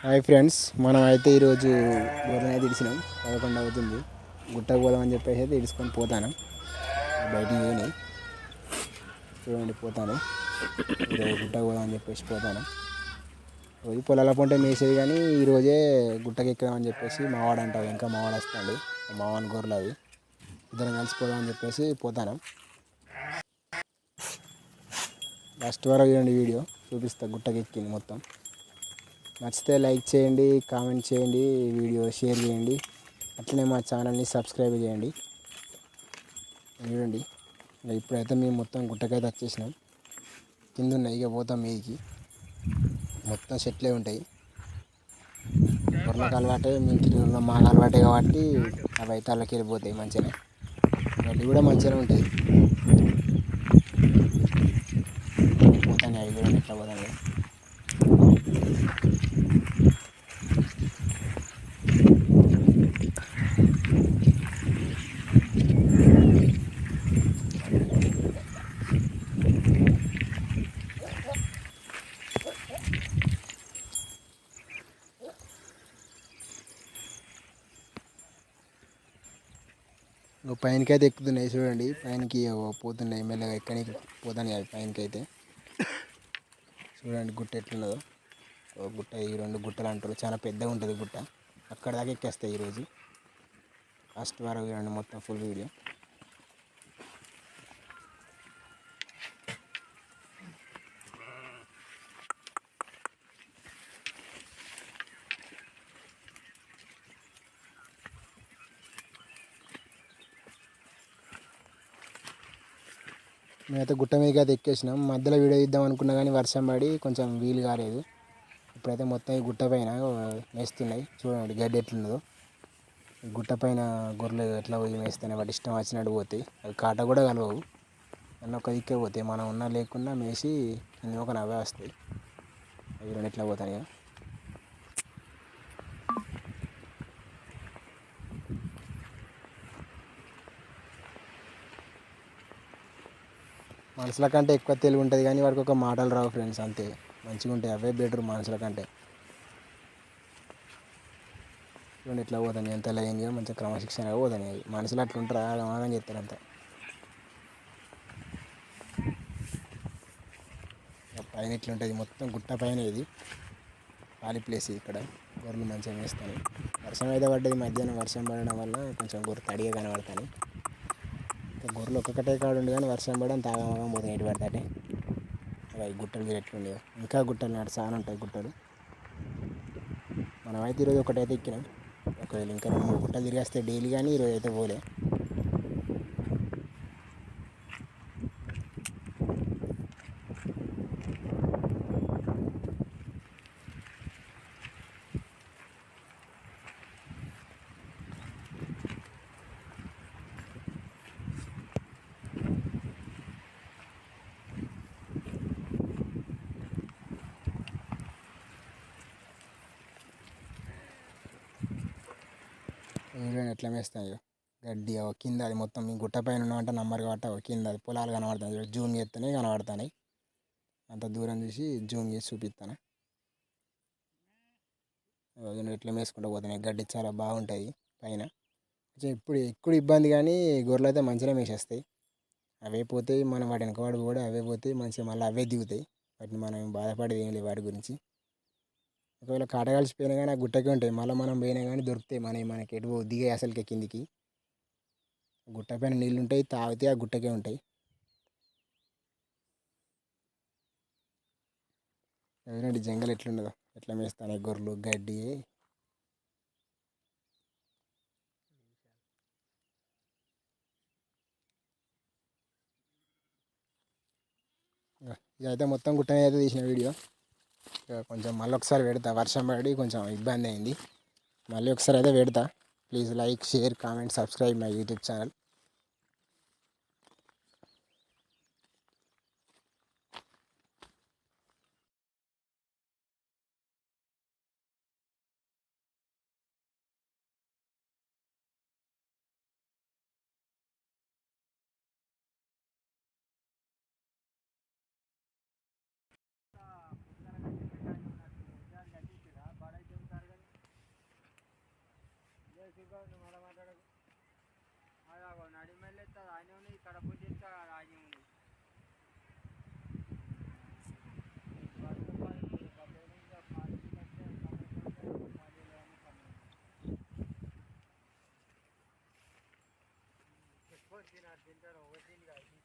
Hi friends మనం అయితే ఈరోజు గొర్రెని అయితే ఇడిచినాం పదకొండు అవుతుంది. గుట్టకు పోదామని చెప్పేసి అయితే ఇడుచుకొని పోతాను. బయటికి పోయి చూడండి పోతాను. ఈరోజు గుట్టకు పోదామని చెప్పేసి పోతాను. రోజు పొలాల పంట మేసేది కానీ ఈరోజే గుట్టకి ఎక్కామని చెప్పేసి మావాడు అంటావు ఇంకా మావాడు వస్తాడు. మావాని గొర్రెలు అవి. ఇద్దరం కలిసి అని చెప్పేసి పోతాను. లాస్ట్ వరకు చూడండి వీడియో. చూపిస్తా గుట్టకి ఎక్కింది మొత్తం. నచ్చితే లైక్ చేయండి కామెంట్ చేయండి వీడియో షేర్ చేయండి. అట్లనే మా ఛానల్ని సబ్స్క్రైబ్ చేయండి. చూడండి ఇప్పుడైతే మేము మొత్తం గుట్టకైతే వచ్చేసినాం కింద ఉన్నాయి ఇక పోతాం మీదికి. మొత్తం సెట్లే ఉంటాయి. పొరలకు అలవాటే మేము తిరుగుతున్నాం మాకు అలవాటే కాబట్టి అవి అయితే వెళ్ళిపోతాయి మంచిగా అవి కూడా మంచిగానే ఉంటాయి. పోతాను అవి కూడా ఎట్లా పోతాను. ఇంకో పైనకి అయితే ఎక్కుతున్నాయి చూడండి. పైనకి పోతున్నాయి మెల్లగా ఎక్కడానికి పోతున్నాయి అవి పైనకి అయితే చూడండి గుట్ట ఎట్లున్నదో. ఓ గుట్ట ఈ రెండు గుట్టలు అంటారు. చాలా పెద్దగా ఉంటుంది గుట్ట. అక్కడ దాకా ఎక్కేస్తాయి ఈరోజు. ఫస్ట్ వరకు చూడండి మొత్తం ఫుల్ వీడియో మేమైతే గుట్ట మీదకి అయితే ఎక్కేసినాం. మధ్యలో వీడియో ఇద్దాం అనుకున్నా కానీ వర్షం పడి కొంచెం వీలు కాలేదు. ఇప్పుడైతే మొత్తం ఈ గుట్ట పైన మేస్తున్నాయి చూడండి గడ్డి ఎట్లున్నదో గుట్ట పైన గొర్రెలు ఎట్లా పోయి మేస్తాయి వాటి ఇష్టం వచ్చినట్టు పోతాయి. అవి కాట కూడా కలవవు. అన్న ఒక దిక్కే పోతాయి. మనం ఉన్నా లేకున్నా మేసి ఒక నవ్వే వస్తాయి. అవి రెండు ఎట్లా పోతాయి మనుషుల కంటే ఎక్కువ తెలివి ఉంటుంది కానీ వాడికి ఒక మాటలు రావు ఫ్రెండ్స్ అంతే. మంచిగా ఉంటాయి అవే బెటర్ మనుషుల కంటే చూడండి ఎట్లా పోతాను ఎంత లయంగా మంచిగా క్రమశిక్షణగా పోతాను అవి మనుషులు అట్లా ఉంటారు? ఆగమాగం చెప్తారు అంతా. పైన ఇట్లా ఉంటుంది మొత్తం గుట్ట పైన ఇది. ఖాళీ ప్లేస్ ఇక్కడ. గొర్రెలు మంచిగా వేస్తాను వర్షం అయితే పడ్డది. మధ్యాహ్నం వర్షం పడడం వల్ల కొంచెం గొర్రె తడిగా కనబడతాయి గొర్రెలు ఒక్కటే కాడు కానీ వర్షం పడడం తాగమాగం పోతే ఎటు పడతాటే అవి గుట్టలు మీరు ఇంకా గుట్టలు నాడు చాలా ఉంటాయి గుట్టలు. మనమైతే ఈరోజు ఒకటైతే ఎక్కినాం. ఒకవేళ ఇంకా రెండు మూడు గుట్టలు తిరిగేస్తే డైలీ కానీ ఈరోజు అయితే పోలే. చూడండి ఎట్లా మేస్తాయో. గడ్డి కింద అది మొత్తం మీ గుట్ట పైన ఉన్నామంటే నమ్మరు కాబట్టి కింద అది పొలాలు కనబడుతున్నాయి జూమ్ చేస్తేనే కనబడతాయి అంత దూరం చూసి జూమ్ చేసి చూపిస్తాను చూడండి ఎట్లా మేసుకుంటూ పోతున్నాయి. గడ్డి చాలా బాగుంటుంది పైన. కొంచెం ఇప్పుడు ఎక్కువ ఇబ్బంది కానీ గొర్రెలు అయితే మంచిగా మేసేస్తాయి. అవే పోతాయి మనం వాటి కోడు కూడా అవే పోతాయి మంచిగా మళ్ళీ అవే దిగుతాయి. వాటిని మనం బాధపడేది ఏం లేదు వాటి గురించి. ఒకవేళ కాట కలిసిపోయినా కానీ ఆ గుట్టకే ఉంటాయి. మళ్ళీ మనం పోయినా కానీ దొరుకుతాయి మనకి మనకి ఎటు దిగే అసలుకి కిందికి. గుట్ట పైన నీళ్ళు ఉంటాయి తాగితే ఆ గుట్టకే ఉంటాయి. చూడండి జంగల్ ఎట్లుండదు ఎట్లా మేస్తాను గొర్రెలు గడ్డి ఇదైతే మొత్తం గుట్ట అయితే తీసిన వీడియో. కొంచెం మళ్ళీ ఒకసారి పెడతా. వర్షం పడి కొంచెం ఇబ్బంది అయింది. మళ్ళీ ఒకసారి అయితే పెడతా. Please like share comment subscribe my YouTube channel. మళ్ళీ మాట్లాడకు అలాగో నడిమెల్లి ఎత్తుంది ఆయన ఉంది ఇక్కడ పూజ ఇస్తా ఆయన ఉంది ఎక్కువ తినారు తింటారు ఒకటి కాదు